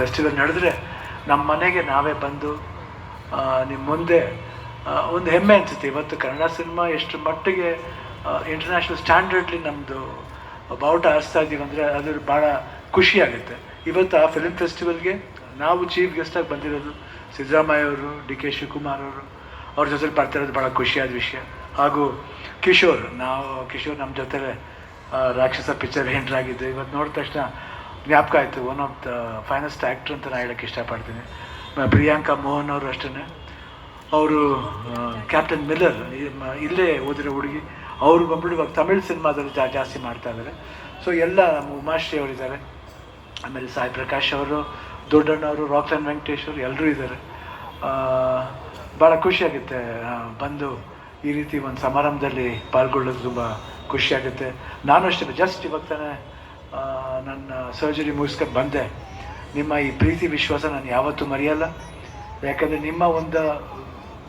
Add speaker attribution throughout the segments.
Speaker 1: Festival ನಡೆದ್ರೆ ನಮ್ಮ ಮನೆಗೆ ನಾವೇ ಬಂದು ನಿಮ್ಮ ಮುಂದೆ ಒಂದು ಹೆಮ್ಮೆ ಅನಿಸುತ್ತೆ. ಇವತ್ತು ಕನ್ನಡ ಸಿನಿಮಾ ಎಷ್ಟು ಮಟ್ಟಿಗೆ ಇಂಟರ್ನ್ಯಾಷನಲ್ ಸ್ಟ್ಯಾಂಡರ್ಡ್ಲಿ ನಮ್ಮದು ಬಾವುಟ ಹಾರಿಸ್ತಾ ಇದ್ದೀವಿ ಅಂದರೆ ಅದ್ರ ಭಾಳ ಖುಷಿ ಆಗುತ್ತೆ. ಇವತ್ತು ಆ ಫಿಲ್ಮ್ ಫೆಸ್ಟಿವಲ್ಗೆ ನಾವು ಚೀಫ್ ಗೆಸ್ಟಾಗಿ ಬಂದಿರೋದು ಸಿದ್ದರಾಮಯ್ಯ ಅವರು, ಡಿ ಕೆ ಶಿವಕುಮಾರ್ ಅವರು. ಅವ್ರ ಜೊತೆ ಬರ್ತಿರೋದು ಭಾಳ ಖುಷಿಯಾದ ವಿಷಯ. ಹಾಗೂ ಕಿಶೋರ್, ನಾವು ಕಿಶೋರ್ ನಮ್ಮ ಜೊತೆ ರಾಕ್ಷಸ ಪಿಕ್ಚರ್ ಎಂಟ್ರಾಗಿದ್ದು ಇವತ್ತು ನೋಡಿದ ತಕ್ಷಣ ಜ್ಞಾಪಕ ಆಯಿತು one of the finest actor ಅಂತ ನಾನು ಹೇಳೋಕ್ಕೆ ಇಷ್ಟಪಡ್ತೀನಿ. ಪ್ರಿಯಾಂಕಾ ಮೋಹನ್ ಅವರು ಅಷ್ಟೇ ಅವರು ಕ್ಯಾಪ್ಟನ್ ಮಿಲ್ಲರ್ ಇಲ್ಲೇ ಓದಿರೋ ಹುಡುಗಿ. ಅವರು ಬಂದ್ಬಿಟ್ಟು ಇವಾಗ ತಮಿಳ್ ಸಿನಿಮಾದಲ್ಲಿ ಜಾ, ಜಾಸ್ತಿ ಮಾಡ್ತಾ ಇದ್ದಾರೆ ಸೊ ಎಲ್ಲ ನಮ್ಮ ಉಮಾಶ್ರೀ ಅವರಿದ್ದಾರೆ ಆಮೇಲೆ ಸಾಯಿ ಪ್ರಕಾಶ್ ಅವರು ದೊಡ್ಡಣ್ಣವರು ರಾಕ್ಲೈನ್ ವೆಂಕಟೇಶ್ ಅವರು ಎಲ್ಲರೂ ಇದ್ದಾರೆ ಭಾಳ ಖುಷಿಯಾಗುತ್ತೆ ಬಂದು ಈ ರೀತಿ ಒಂದು ಸಮಾರಂಭದಲ್ಲಿ ಪಾಲ್ಗೊಳ್ಳೋದು ತುಂಬ ಖುಷಿಯಾಗುತ್ತೆ ನಾನು ಅಷ್ಟೇ ಜಸ್ಟ್ ಇವಾಗ ತಾನೇ ನನ್ನ ಸರ್ಜರಿ ಮುಗಿಸ್ಕೊಂಡು ಬಂದೆ. ನಿಮ್ಮ ಈ ಪ್ರೀತಿ ವಿಶ್ವಾಸ ನಾನು ಯಾವತ್ತೂ ಮರೆಯಲ್ಲ. ಯಾಕಂದರೆ ನಿಮ್ಮ ಒಂದು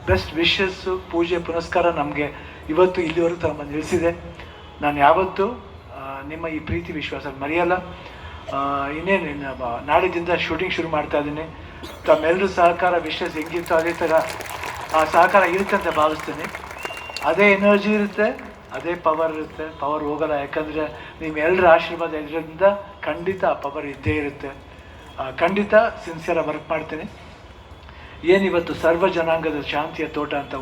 Speaker 1: ಬೆಸ್ಟ್ ವಿಶಸ್ಸು ಪೂಜೆ, ಪುನಸ್ಕಾರ ನಮಗೆ ಇವತ್ತು ಇಲ್ಲಿವರೆಗೂ ತಮ್ಮ ನಿಲ್ಲಿಸಿದೆ ನಾನು ಯಾವತ್ತೂ ನಿಮ್ಮ ಈ ಪ್ರೀತಿ ವಿಶ್ವಾಸ ಮರೆಯಲ್ಲ. ಇನ್ನೇನು, ಇನ್ನು ಬ- ಶೂಟಿಂಗ್ ಶುರು ಮಾಡ್ತಾ ಇದ್ದೀನಿ. ತಮ್ಮೆಲ್ಲರೂ ಸಹಕಾರ ವಿಶ್ವಾಸ ಹೆಂಗಿತ್ತು ಅದೇ ಥರ ಆ ಸಹಕಾರ ಇರುತ್ತೆ ಅಂತ ಭಾವಿಸ್ತೀನಿ. ಅದೇ ಎನರ್ಜಿ ಇರುತ್ತೆ. ಅದೇ ಪವರ್ ಇರುತ್ತೆ ಪವರ್ ಹೋಗಲ್ಲ. ಯಾಕಂದರೆ ನಿಮ್ಮೆಲ್ಲರ ಆಶೀರ್ವಾದ ಇದರಿಂದ ಖಂಡಿತ ಆ ಪವರ್ ಇದ್ದೇ ಇರುತ್ತೆ. ಖಂಡಿತ ಸಿನ್ಸಿಯರಾಗಿ ವರ್ಕ್ ಮಾಡ್ತೀನಿ. ಏನಿವತ್ತು ಸರ್ವ ಜನಾಂಗದ ಶಾಂತಿಯ ತೋಟ ಅಂತ